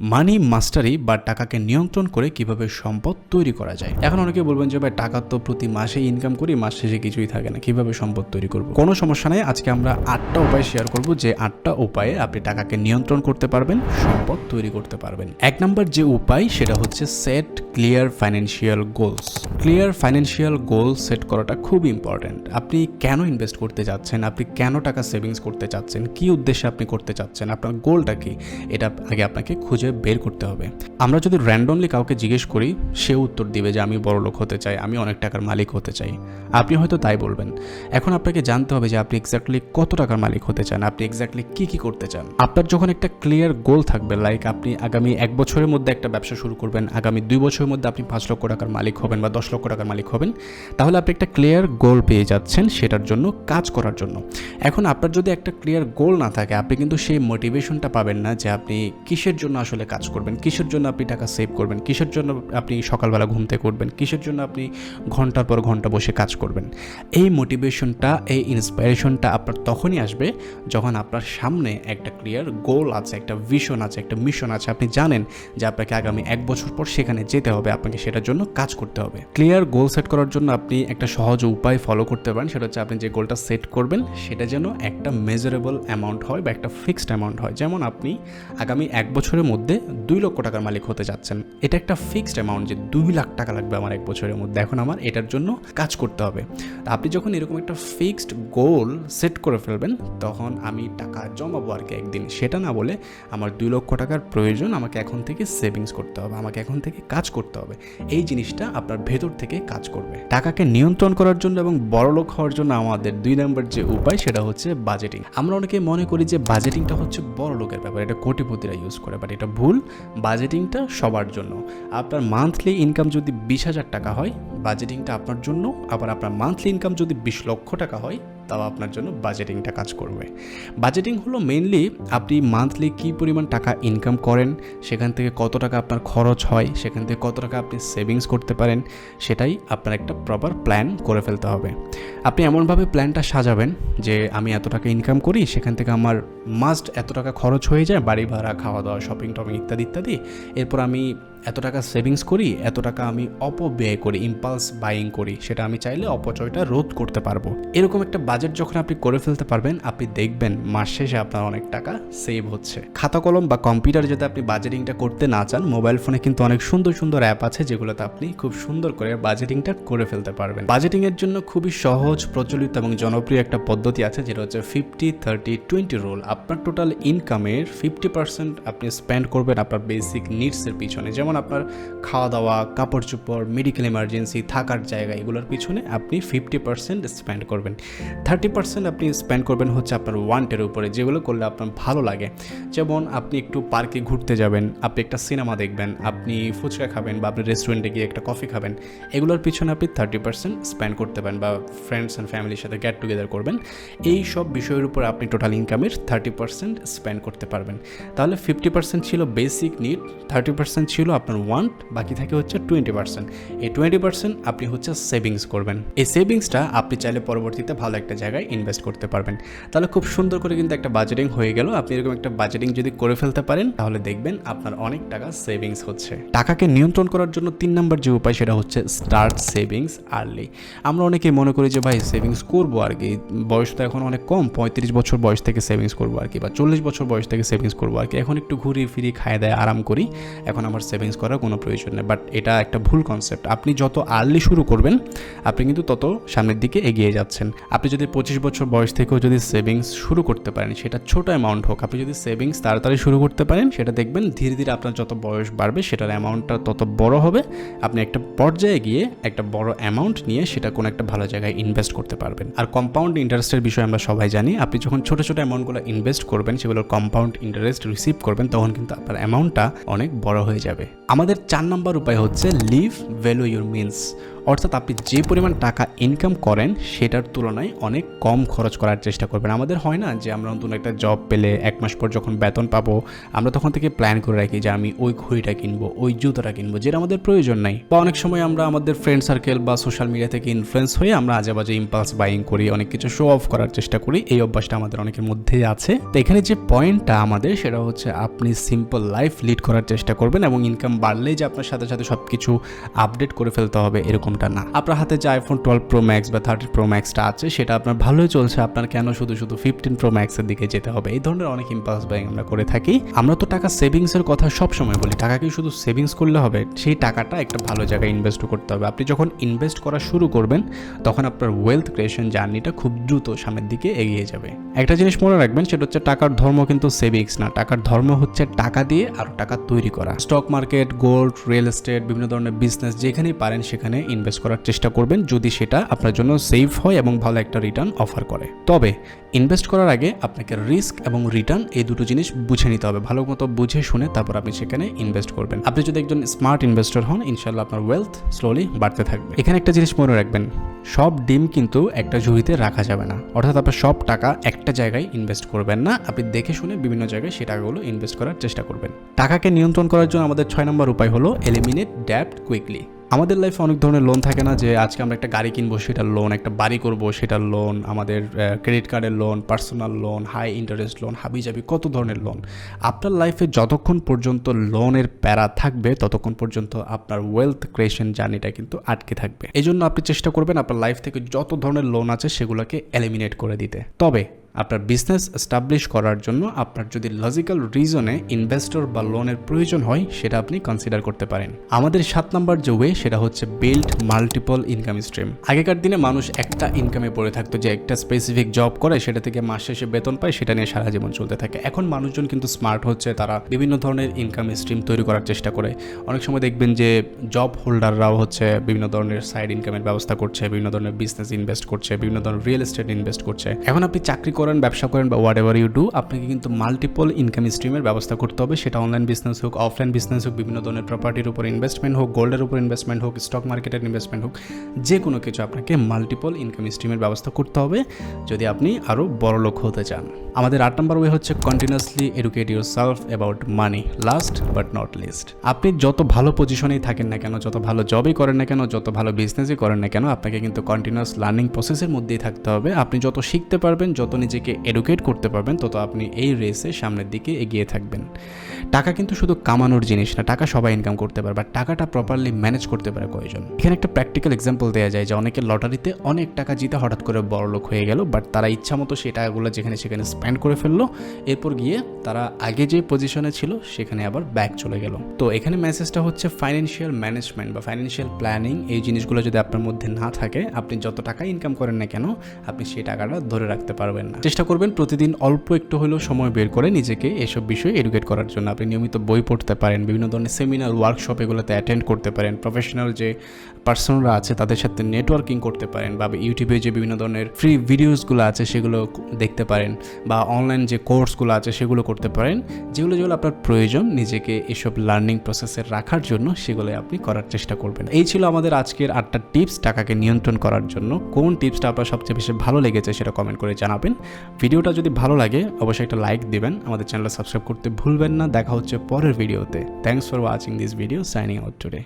মানি মাস্টারি বা টাকাকে নিয়ন্ত্রণ করে কীভাবে সম্পদ তৈরি করা যায়। এখন অনেকে বলবেন যে, ভাই, টাকা তো প্রতি মাসে ইনকাম করি, মাস শেষে কিছুই থাকে না। কীভাবে সম্পদ তৈরি করব? কোনো সমস্যা নেই। আজকে আমরা আটটা উপায় শেয়ার করব। যে আটটা উপায়ে আপনি টাকাকে নিয়ন্ত্রণ করতে পারবেন, সম্পদ তৈরি করতে পারবেন। এক নম্বর যে উপায়, সেটা হচ্ছে set clear financial goals clear financial goal set করাটা খুব ইম্পর্ট্যান্ট আপনি কেন ইনভেস্ট করতে চাচ্ছেন আপনি কেন টাকা সেভিংস করতে চাচ্ছেন? কি উদ্দেশ্যে আপনি করতে চাচ্ছেন? আপনার গোলটা কি? এটা আগে আপনাকে খুঁজে বের করতে হবে। আমরা যদি র্যান্ডমলি কাউকে জিজ্ঞেস করি, সে উত্তর দিবে যে, আমি বড় লোক হতে চাই, আমি অনেক টাকার মালিক হতে চাই। আপনি হয়তো তাই বলবেন। এখন আপনাকে জানতে হবে যে, আপনি এক্স্যাক্টলি কত টাকার মালিক হতে চান? আপনি এক্স্যাক্টলি কি কি করতে চান? আপনার যখন একটা ক্লিয়ার গোল থাকবে লাইক আপনি আগামী এক বছরের মধ্যে একটা ব্যবসা শুরু করবেন, আগামী দুই বছরের মধ্যে আপনি পাঁচ লক্ষ টাকার মালিক হবেন বা দশ লক্ষ টাকার মালিক হবেন, তাহলে আপনি একটা ক্লিয়ার গোল পেয়ে যাচ্ছেন সেটার জন্য কাজ করার জন্য। এখন আপনার যদি একটা ক্লিয়ার গোল না থাকে, আপনি কিন্তু সেই মোটিভেশনটা পাবেন না যে আপনি কিসের জন্য আসলে কাজ করবেন, কিসের জন্য আপনি টাকা সেভ করবেন, কিসের জন্য আপনি সকালবেলা ঘুমতে করবেন কিসের জন্য আপনি ঘণ্টার পর ঘণ্টা বসে কাজ করবেন। এই মোটিভেশনটা এই ইন্সপাইরেশনটা আপনার তখনই আসবে যখন আপনার সামনে একটা ক্লিয়ার গোল আছে, একটা ভিশন আছে, একটা মিশন আছে। আপনি জানেন যে আপনাকে আগামী এক বছর পর সেখানে যেতে হবে। আপনাকে সেটার জন্য কাজ করতে হবে। ক্লিয়ার গোল সেট করার জন্য আপনি একটা সহজ উপায় ফলো করতে পারেন, সেটা হচ্ছে আপনি যে গোলটা সেট করবেন, সেটা যেন একটা মেজারেবল অ্যামাউন্ট হয় বা একটা ফিক্সড অ্যামাউন্ট হয়। যেমন আপনি আগামী এক বছরের মধ্যে দুই লক্ষ টাকার মালিক হতে যাচ্ছেন। এটা একটা ফিক্সড অ্যামাউন্ট যে দুই লাখ টাকা লাগবে আমার এক বছরের মধ্যে। এখন আমার এটার জন্য কাজ করতে হবে। আপনি যখন এরকম একটা ফিক্সড গোল সেট করে ফেলবেন, তখন আমি টাকা জমাবো আর কি একদিন। সেটা না বলে আমার দুই লক্ষ টাকার প্রয়োজন আমাকে এখন থেকে সেভিংস করতে হবে, আমাকে এখন থেকে কাজ করতে হবে। এই জিনিসটা আপনার ভেতর থেকে কাজ করবে। টাকাকে নিয়ন্ত্রণ করার জন্য এবং বড়লোক হওয়ার জন্য আমাদের দুই নম্বর যে উপায় সেটা হচ্ছে বাজেটিং আমরা অনেকে মনে করি যে বাজেটিংটা হচ্ছে বড় লোকের ব্যাপার, এটা কোটিপতিরা ইউজ করে বাট এটা ভুল। বাজেটিংটা সবার জন্য। আপনার মান্থলি ইনকাম যদি বিশ হাজার টাকা হয় বাজেটিংটা আপনার জন্য। আবার আপনার মান্থলি ইনকাম যদি বিশ লক্ষ টাকা হয় তাও আপনার জন্য বাজেটিংটা কাজ করবে। বাজেটিং হলো মেনলি আপনি মান্থলি কী পরিমাণ টাকা ইনকাম করেন, সেখান থেকে কত টাকা আপনার খরচ হয়, সেখান থেকে কত টাকা আপনি সেভিংস করতে পারেন, সেটাই আপনার একটা প্রপার প্ল্যান করে ফেলতে হবে। আপনি এমনভাবে প্ল্যানটা সাজাবেন যে আমি এত টাকা ইনকাম করি, সেখান থেকে আমার মাস্ট এত টাকা খরচ হয়ে যায়, বাড়ি ভাড়া খাওয়া দাওয়া শপিং টপিং ইত্যাদি ইত্যাদি। এরপর আমি এত টাকা সেভিংস করি, এত টাকা আমি অপব্যয় করি ইম্পালস বাইং করি, সেটা আমি চাইলে অপচয়টা রোধ করতে পারব। এরকম একটা বাজেট যখন আপনি করে ফেলতে পারবেন, আপনি দেখবেন মাস শেষে আপনার অনেক টাকা সেভ হচ্ছে। খাতা কলম বা কম্পিউটার যদি আপনি বাজেটিংটা করতে না চান মোবাইল ফোনে কিন্তু অনেক সুন্দর সুন্দর অ্যাপ আছে, যেগুলোতে আপনি খুব সুন্দর করে বাজেটিংটা করে ফেলতে পারবেন। বাজেটিং এর জন্য খুবই সহজ, প্রচলিত এবং জনপ্রিয় একটা পদ্ধতি আছে, যেটা হচ্ছে ফিফটি থার্টি টোয়েন্টি রুল আপনার টোটাল ইনকামের ফিফটি পার্সেন্ট আপনি স্পেন্ড করবেন আপনার বেসিক নিডসের পিছনে। যেমন আপনার খাওয়া দাওয়া কাপড় চোপড় মেডিকেল এমার্জেন্সি থাকার জায়গা, এগুলোর পিছনে আপনি ফিফটি পার্সেন্ট স্পেন্ড করবেন। থার্টি পার্সেন্ট আপনি স্পেন্ড করবেন হচ্ছে আপনার ওয়ান্টের উপরে, যেগুলো করলে আপনার ভালো লাগে। যেমন আপনি একটু পার্কে ঘুরতে যাবেন, আপনি একটা সিনেমা দেখবেন, আপনি ফুচকা খাবেন বা আপনি রেস্টুরেন্টে গিয়ে একটা কফি খাবেন, এগুলোর পিছনে আপনি থার্টি পার্সেন্ট স্পেন্ড করতে পারেন বা ফ্রেন্ডস অ্যান্ড ফ্যামিলির সাথে গেট টুগেদার করবেন। এই সব বিষয়ের উপর আপনি টোটাল ইনকামের থার্টি পার্সেন্ট স্পেন্ড করতে পারবেন। তাহলে ফিফটি পার্সেন্ট ছিল বেসিক নিড থার্টি পার্সেন্ট ছিল আপনার ওয়ান্ট বাকি থাকে হচ্ছে টোয়েন্টি পার্সেন্ট এই টোয়েন্টি পার্সেন্ট আপনি হচ্ছে সেভিংস করবেন। এই সেভিংসটা আপনি চাইলে পরবর্তীতে ভালো একটা জায়গায় ইনভেস্ট করতে পারবেন। তাহলে খুব সুন্দর করে কিন্তু একটা বাজেটিং হয়ে গেল। আপনি এরকম একটা বাজেটিং যদি করে ফেলতে পারেন, তাহলে দেখবেন আপনার অনেক টাকা সেভিংস হচ্ছে। টাকাকে নিয়ন্ত্রণ করার জন্য তিন নম্বর যে উপায়, সেটা হচ্ছে স্টার্ট সেভিংস আর্লি আমরা অনেকেই মনে করি যে, ভাই সেভিংস করব আর কি। বয়স তো এখন অনেক কম, পঁয়ত্রিশ বছর বয়স থেকে সেভিংস করব আর কি, বা চল্লিশ বছর বয়স থেকে সেভিংস করব আর কি। এখন একটু ঘুরি ফিরি খায় দেয়, আরাম করি। এখন আমার সেভিংস করার কোনো প্রয়োজন নেই। বাট এটা একটা ভুল কনসেপ্ট আপনি যত আর্লি শুরু করবেন, আপনি কিন্তু তত সামনের দিকে এগিয়ে যাচ্ছেন। আপনি যদি পঁচিশ বছর বয়স থেকেও যদি সেভিংস শুরু করতে পারেন, সেটা ছোট অ্যামাউন্ট হোক, আপনি যদি সেভিংস তাড়াতাড়ি শুরু করতে পারেন, সেটা দেখবেন ধীরে ধীরে আপনার যত বয়স বাড়বে, সেটার অ্যামাউন্টটা তত বড় হবে। আপনি একটা পর্যায়ে গিয়ে একটা বড় অ্যামাউন্ট নিয়ে সেটা কোনো একটা ভালো জায়গায় ইনভেস্ট করতে পারবেন। আর কম্পাউন্ড ইন্টারেস্টের বিষয়ে আমরা সবাই জানি, আপনি যখন ছোটো ছোটো অ্যামাউন্টগুলো ইনভেস্ট করবেন, সেগুলোর কম্পাউন্ড ইন্টারেস্ট রিসিভ করবেন, তখন কিন্তু আপনার অ্যামাউন্টটা অনেক বড় হয়ে যাবে। আমাদের চার নম্বর উপায় হচ্ছে লিভ ভ্যালু ইউর মিনস অর্থাৎ আপনি যে পরিমাণ টাকা ইনকাম করেন, সেটার তুলনায় অনেক কম খরচ করার চেষ্টা করবেন। আমাদের হয় না যে আমরা নতুন একটা জব পেলে এক মাস পর যখন বেতন পাবো, আমরা তখন থেকে প্ল্যান করে রাখি যে আমি ওই ঘড়িটা কিনবো, ওই জুতোটা কিনবো, যেটা আমাদের প্রয়োজন নাই। বা অনেক সময় আমরা আমাদের ফ্রেন্ড সার্কেল বা সোশ্যাল মিডিয়া থেকে ইনফ্লুয়েন্স হয়ে আমরা আজে বাজে ইম্পালস বাইং করি, অনেক কিছু শো অফ করার চেষ্টা করি। এই অভ্যাসটা আমাদের অনেকের মধ্যেই আছে। তো এখানে যে পয়েন্টটা আমাদের, সেটা হচ্ছে আপনি সিম্পল লাইফ লিড করার চেষ্টা করবেন এবং ইনকাম বাড়লেই যে আপনার সাথে সাথে সব কিছু আপডেট করে ফেলতে হবে এরকমটা না। আপনার হাতে যে আইফোন টুয়েলভ প্রো ম্যাক্স বা থার্টি প্রো ম্যাক্সটা আছে, সেটা আপনার ভালোই চলছে। আপনার কেন শুধু শুধু ফিফটিন প্রো ম্যাক্সের দিকে যেতে হবে? এই ধরনের অনেক ইম্পালস বাইং আমরা করে থাকি। আমরা তো টাকা সেভিংসের কথা সব সময় বলি। টাকা কি শুধু সেভিংস করলে হবে, সেই টাকাটা একটা ভালো জায়গায় ইনভেস্ট করতে হবে। আপনি যখন ইনভেস্ট করা শুরু করবেন, তখন আপনার ওয়েলথ ক্রিয়েশন জার্নিটা খুব দ্রুত সামনের দিকে এগিয়ে যাবে। একটা জিনিস মনে রাখবেন, সেটা হচ্ছে টাকার ধর্ম কিন্তু সেভিংস না। টাকার ধর্ম হচ্ছে টাকা দিয়ে আরও টাকা তৈরি করা। Stock market gold real estate বিভিন্ন ধরনের বিজনেস যেখানেই পারেন, সেখানে ইনভেস্ট করার চেষ্টা করবেন যদি সেটা আপনার জন্য সেফ হয় এবং ভালো একটা রিটার্ন অফার করে। তবে ইনভেস্ট করার আগে আপনাকে রিস্ক এবং রিটার্ন এই দুটো জিনিস বুঝে নিতে হবে। ভালো মতো বুঝে শুনে তারপর আপনি সেখানে ইনভেস্ট করবেন। আপনি যদি একজন স্মার্ট ইনভেস্টর হন ইনশাল্লাহ আপনার ওয়েলথ স্লোলি বাড়তে থাকবে। এখানে একটা জিনিস মনে রাখবেন, সব ডিম কিন্তু একটা ঝুড়িতে রাখা যাবে না। অর্থাৎ আপনার সব টাকা একটা জায়গায় ইনভেস্ট করবেন না। আপনি দেখে শুনে বিভিন্ন জায়গায় সেই টাকাগুলো ইনভেস্ট করার চেষ্টা করবেন। টাকাকে নিয়ন্ত্রণ করার জন্য আমাদের ছয় নম্বর উপায় হলো এলিমিনেট ড্যাপ্ট কুইকলি আমাদের লাইফে অনেক ধরনের লোন থাকে না যে আজকে আমরা একটা গাড়ি কিনবো, সেটার লোন একটা বাড়ি করব, সেটার লোন আমাদের ক্রেডিট কার্ডের loan personal loan high interest loan হাবি জাবি কত ধরনের লোন আপনার লাইফে যতক্ষণ পর্যন্ত লোনের প্যারা থাকবে, ততক্ষণ পর্যন্ত আপনার ওয়েলথ ক্রিয়েশন জার্নিটা কিন্তু আটকে থাকবে। এই জন্য আপনি চেষ্টা করবেন আপনার লাইফ থেকে যত ধরনের লোন আছে সেগুলোকে এলিমিনেট করে দিতে। তবে আপনার বিজনেস এস্টাবলিশ করার জন্য আপনার যদি লজিক্যাল রিজনে ইনভেস্টর বা লোনের প্রয়োজন হয়, সেটা আপনি কনসিডার করতে পারেন। আমাদের সাত নাম্বার যে ওয়ে সেটা হচ্ছে বিল্ড মাল্টিপল ইনকাম স্ট্রিম আগেকার দিনে মানুষ একটা ইনকামে পড়ে থাকতো, যে একটা স্পেসিফিক জব করে, সেটা থেকে মাস শেষে বেতন পায়, সেটা নিয়ে সারা জীবন চলতে থাকে। এখন মানুষজন কিন্তু স্মার্ট হচ্ছে, তারা বিভিন্ন ধরনের ইনকাম স্ট্রিম তৈরি করার চেষ্টা করে। অনেক সময় দেখবেন যে জব হোল্ডাররাও হচ্ছে, বিভিন্ন ধরনের সাইড ইনকামের ব্যবস্থা করছে, বিভিন্ন ধরনের বিজনেস ইনভেস্ট করছে, বিভিন্ন ধরনের রিয়েল এস্টেট ইনভেস্ট করছে। এখন আপনি চাকরি করেন, ব্যবসা করেন বা হোয়াট এভার ইউ ডু আপনাকে কিন্তু মাল্টিপল ইনকাম স্ট্রিমের ব্যবস্থা করতে হবে। সেটা অনলাইন বিজনেস হোক অফলাইন বিজনেস হোক, বিভিন্ন ধরনের প্রপার্টির উপর ইনভেস্টমেন্ট হোক গোল্ডের উপর ইনভেস্টমেন্ট হোক স্টক মার্কেটের ইনভেস্টমেন্ট হোক, যে কোনো কিছু আপনাকে মাল্টিপল ইনকাম স্ট্রিমের ব্যবস্থা করতে হবে যদি আপনি আরও বড় লোক হতে চান। আমাদের আট নম্বর ওয়ে হচ্ছে continuously educate yourself about money last but not least আপনি যত ভালো পজিশনেই থাকেন না কেন, যত ভালো জবই করেন না কেন, যত ভালো বিজনেসই করেন না কেন, আপনাকে কিন্তু কন্টিনিউয়াস লার্নিং প্রসেসের মধ্যেই থাকতে হবে। আপনি যত শিখতে পারবেন, যত নিজেকে এডুকেট করতে পারবেন তত আপনি এই রেসে সামনের দিকে এগিয়ে থাকবেন। টাকা কিন্তু শুধু কামানোর জিনিস না, টাকা সবাই ইনকাম করতে পারে বা টাকাটা প্রপারলি ম্যানেজ করতে পারে কয়জন? এখানে একটা প্র্যাকটিক্যাল এক্সাম্পল দেওয়া যায় যে অনেকে লটারিতে অনেক টাকা জিতে হঠাৎ করে বড় লোক হয়ে গেল বাট তারা ইচ্ছা মতো সেই টাকাগুলো যেখানে সেখানে স্পেন্ড করে ফেলল, এরপর গিয়ে তারা আগে যে পজিশনে ছিল সেখানে আবার ব্যাক চলে গেল। তো এখানে মেসেজটা হচ্ছে ফাইন্যান্সিয়াল ম্যানেজমেন্ট বা ফাইন্যান্সিয়াল প্ল্যানিং এই জিনিসগুলো যদি আপনার মধ্যে না থাকে, আপনি যত টাকা ইনকাম করেন না কেন, আপনি সেই টাকাটা ধরে রাখতে পারবেন না। চেষ্টা করবেন প্রতিদিন অল্প একটু হলেও সময় বের করে নিজেকে এসব বিষয়ে এডুকেট করার জন্য। আপনি নিয়মিত বই পড়তে পারেন, বিভিন্ন ধরনের সেমিনার ওয়ার্কশপ এগুলোতে অ্যাটেন্ড করতে পারেন। প্রফেশনাল যে পার্সনরা আছে তাদের সাথে নেটওয়ার্কিং করতে পারেন বা ইউটিউবে যে বিভিন্ন ধরনের ফ্রি ভিডিওসগুলো আছে সেগুলো দেখতে পারেন বা অনলাইন যে কোর্সগুলো আছে সেগুলো করতে পারেন। যেগুলো যেগুলো আপনার প্রয়োজন নিজেকে এসব লার্নিং প্রসেসে রাখার জন্য সেগুলো আপনি করার চেষ্টা করবেন। এই ছিল আমাদের আজকের আটটা টিপস টাকাকে নিয়ন্ত্রণ করার জন্য। কোন টিপসটা আপনার সবচেয়ে বেশি ভালো লেগেছে সেটা কমেন্ট করে জানাবেন। ভিডিওটা যদি ভালো লাগে, অবশ্যই একটা লাইক দিবেন। আমাদের চ্যানেলটা সাবস্ক্রাইব করতে ভুলবেন না। দেখা হচ্ছে পরের ভিডিওতে। Thanks for watching this video signing out today